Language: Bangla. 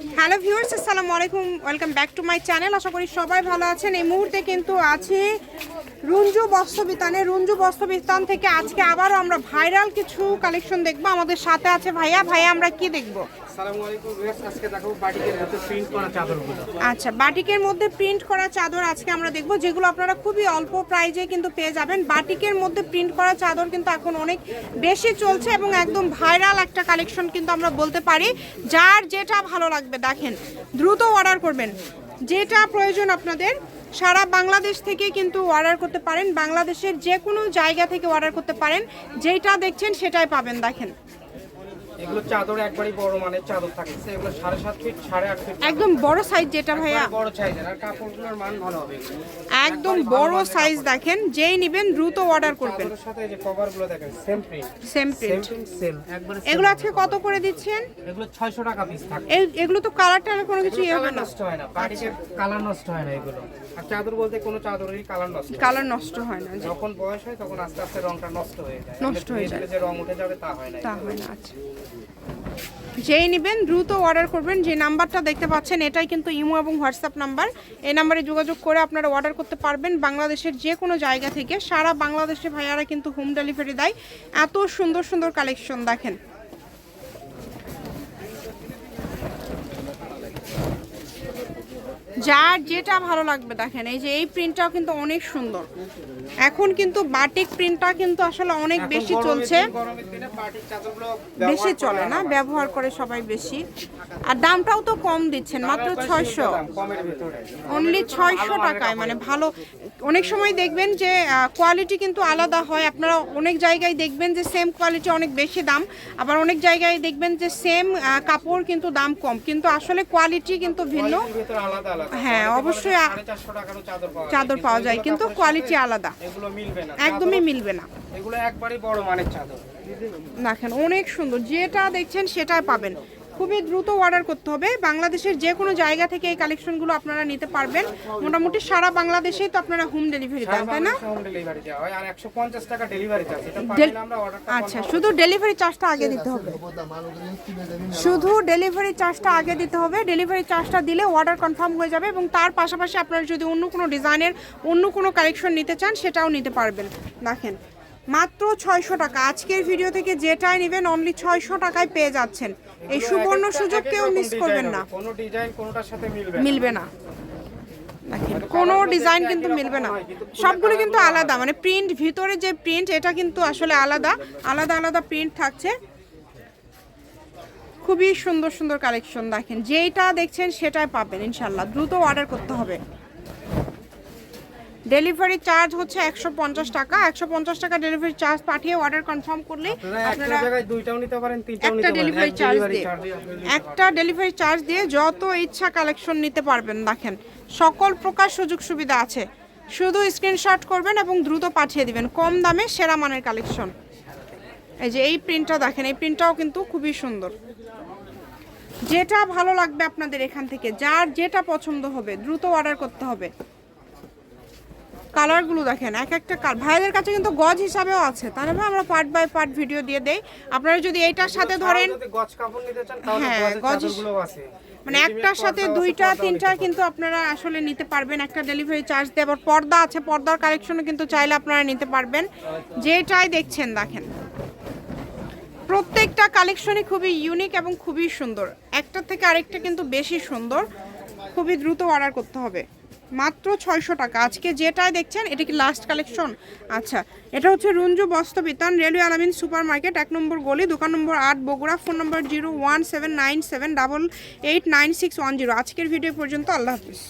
হ্যালো ভিউয়ার্স, আসসালামু আলাইকুম। Welcome back to my channel. আশা করি সবাই ভালো আছেন। এই মুহূর্তে কিন্তু আছি রুঞ্জু বস্ত্রবিতানে। রুঞ্জু বস্ত্রবিতান থেকে আজকে আবারও আমরা ভাইরাল কিছু কালেকশন দেখব। আমাদের সাথে আছে ভাইয়া। ভাইয়া, আমরা কি দেখব? আচ্ছা বাটিকের মধ্যে প্রিন্ট করা চাদর আজকে আমরা দেখব, যেগুলো আপনারা খুবই অল্প প্রাইজে কিন্তু পেয়ে যাবেন। বাটিকের মধ্যে প্রিন্ট করা চাদর কিন্তু এখন অনেক বেশি চলছে এবং একদম ভাইরাল একটা কালেকশন কিন্তু আমরা বলতে পারি। যার যেটা ভালো লাগবে, দেখেন, দ্রুত অর্ডার করবেন। যেটা প্রয়োজন আপনাদের, সারা বাংলাদেশ থেকে কিন্তু অর্ডার করতে পারেন। বাংলাদেশের যে কোনো জায়গা থেকে অর্ডার করতে পারেন। যেটা দেখছেন সেটাই পাবেন, দেখেন। এগুলো চাদর একবারই বড় মানের চাদর থাকছে এগুলো সাড়ে সাত ফিট সাড়ে আট ফিট একদম বড় সাইজ যেটা ভাইয়া। বড় সাইজের আর কাপড়গুলোর মান ভালো হবে একদম বড় সাইজ দেখেন যেই নেবেন দ্রুত অর্ডার করবেন। সাথে যে কভারগুলো দেখেন same print same print same একবারে এগুলো আজকে কত করে দিচ্ছেন? এগুলো 600 টাকা পিস থাকে। এগুলো তো কালার টালার কোনো কিছু ইয়ে হবে না। নষ্ট হয় না। বাটিকের কালার নষ্ট হয় না এগুলো। আর চাদর বলতে কোনো চাদরেরই কালার নষ্ট হয় কালার নষ্ট হয় না যখন বয়স হয় তখন আস্তে আস্তে রংটা নষ্ট হয়ে যায়। নষ্ট হয়ে ধীরে যে রং উঠে যাবে তা হয় না তা হয় না আচ্ছা। যেই নেবেন দ্রুত অর্ডার করবেন। যে নাম্বারটা দেখতে পাচ্ছেন, এটাই কিন্তু ইমো এবং হোয়াটসঅ্যাপ নাম্বার। এই নাম্বারে যোগাযোগ করে আপনারা অর্ডার করতে পারবেন বাংলাদেশের যে কোনো জায়গা থেকে। সারা বাংলাদেশে ভাইয়ারা কিন্তু হোম ডেলিভারি দেয়। এত সুন্দর সুন্দর কালেকশন দেখেন। যার যেটা ভালো লাগবে দেখেন এই যে এই প্রিন্টটাও কিন্তু অনেক সুন্দর। এখন কিন্তু বাটিক প্রিন্টটা কিন্তু আসলে অনেক বেশি চলছে। বেশি চলে না ব্যবহার করে সবাই বেশি। আর দামটাও তো কম দিচ্ছেন মাত্র ছয়শো। অনলি ছয়শো টাকায় মানে ভালো। অনেক সময় দেখবেন যে কোয়ালিটি কিন্তু আলাদা হয়। আপনারা অনেক জায়গায় দেখবেন যে সেম কোয়ালিটি অনেক বেশি দাম। আবার অনেক জায়গায় দেখবেন যে সেম কাপড় কিন্তু দাম কম। কিন্তু আসলে কোয়ালিটি কিন্তু ভিন্ন। হ্যাঁ, অবশ্যই যে আ- 450 টাকারও চাদর পাওয়া যায়, কিন্তু কোয়ালিটি আলাদা। এগুলো মিলবে না। একদমই মিলবে না। এগুলো একবারই বড় মানের চাদর। দেখেন অনেক সুন্দর যেটা দেখছেন সেটাই পাবেন। খুবই দ্রুত অর্ডার করতে হবে। বাংলাদেশের যে কোনো জায়গা থেকে এই কালেকশনগুলো আপনারা নিতে পারবেন। মোটামুটি সারা বাংলাদেশেই তো আপনারা হোম ডেলিভারি দেন তাই না? হোম ডেলিভারি দেওয়া আর 150 টাকা ডেলিভারি চার্জ এটা ডেল- পাঠিয়ে আমরা অর্ডারটা আচ্ছা শুধু ডেলিভারি চার্জটা আগে দিতে হবে। শুধু ডেলিভারি চার্জটা আগে দিতে হবে। ডেলিভারি চার্জটা দিলে অর্ডার কনফার্ম হয়ে যাবে এবং তার পাশাপাশি আপনারা যদি অন্য কোনো ডিজাইনের অন্য কোনো কালেকশন নিতে চান সেটাও নিতে পারবেন। দেখেন মাত্র ছয়শো টাকা। আজকের ভিডিও থেকে যেটাই নেবেন অনলি ছয়শো টাকায় পেয়ে যাচ্ছেন। এই সুবর্ণ সুযোগ কেউ মিস করবেন না। কোনো ডিজাইন কোনোটার সাথে মিলবে না। দেখেন কোনো ডিজাইন কিন্তু মিলবে না। সবগুলো কিন্তু আলাদা। মানে প্রিন্ট ভিতরে যে প্রিন্ট এটা কিন্তু আসলে আলাদা। আলাদা আলাদা প্রিন্ট থাকছে। খুবই সুন্দর সুন্দর কালেকশন দেখেন যেইটা দেখছেন সেটাই পাবেন ইনশাল্লাহ দ্রুত অর্ডার করতে হবে। ডেলিভারি চার্জ হচ্ছে একশো পঞ্চাশ টাকা। একশো পঞ্চাশ টাকা ডেলিভারি চার্জ পাঠিয়ে অর্ডার কনফার্ম করলে আপনারা একটা ডেলিভারি চার্জ দিয়ে। আপনি নিতে একটা ডেলিভারি চার্জ দিয়ে যত ইচ্ছা কালেকশন নিতে পারবেন দেখেন। সকল প্রকার সুযোগ সুবিধা আছে। শুধু স্ক্রিনশট করবেন এবং দ্রুত পাঠিয়ে দিবেন। কম দামে সেরা মানের কালেকশন এই যে এই প্রিন্টটা দেখেন এই প্রিন্টটাও কিন্তু খুবই সুন্দর। যেটা ভালো লাগবে আপনাদের এখান থেকে যার যেটা পছন্দ হবে দ্রুত অর্ডার করতে হবে। কালারগুলো দেখেন এক একটা ভাইদের কাছে কিন্তু গজ হিসাবেও আছে। তাহলে ভাই আমরা পার্ট বাই পার্ট ভিডিও দিয়ে দেই। আপনারা যদি এইটার সাথে ধরেন যদি গজ কাপড় নিতে চান তাহলে হ্যাঁ, গজ- মানে একটার সাথে দুইটা তিনটা কিন্তু আপনারা আসলে নিতে পারবেন। একটা ডেলিভারি চার্জ দিয়ে আবার পর্দা আছে পর্দার কালেকশনও কিন্তু চাইলে আপনারা নিতে পারবেন। যেটাই দেখছেন দেখেন। প্রত্যেকটা কালেকশনই খুবই ইউনিক এবং খুবই সুন্দর। একটা থেকে আরেকটা কিন্তু বেশি সুন্দর। খুবই দ্রুত অর্ডার করতে হবে। মাত্র ছয়শো টাকা। আজকে যেটাই দেখছেন, এটা কি লাস্ট কালেকশন আচ্ছা এটা হচ্ছে রুঞ্জু বস্ত্র বস্ত্রবিতান রেলওয়ে আলামিন সুপার মার্কেট এক নম্বর গলি, দোকান নম্বর আট, Bogura, phone number zero one seven nine seven double eight nine six one zero. আজকের ভিডিও পর্যন্ত, আল্লাহ হাফিজ।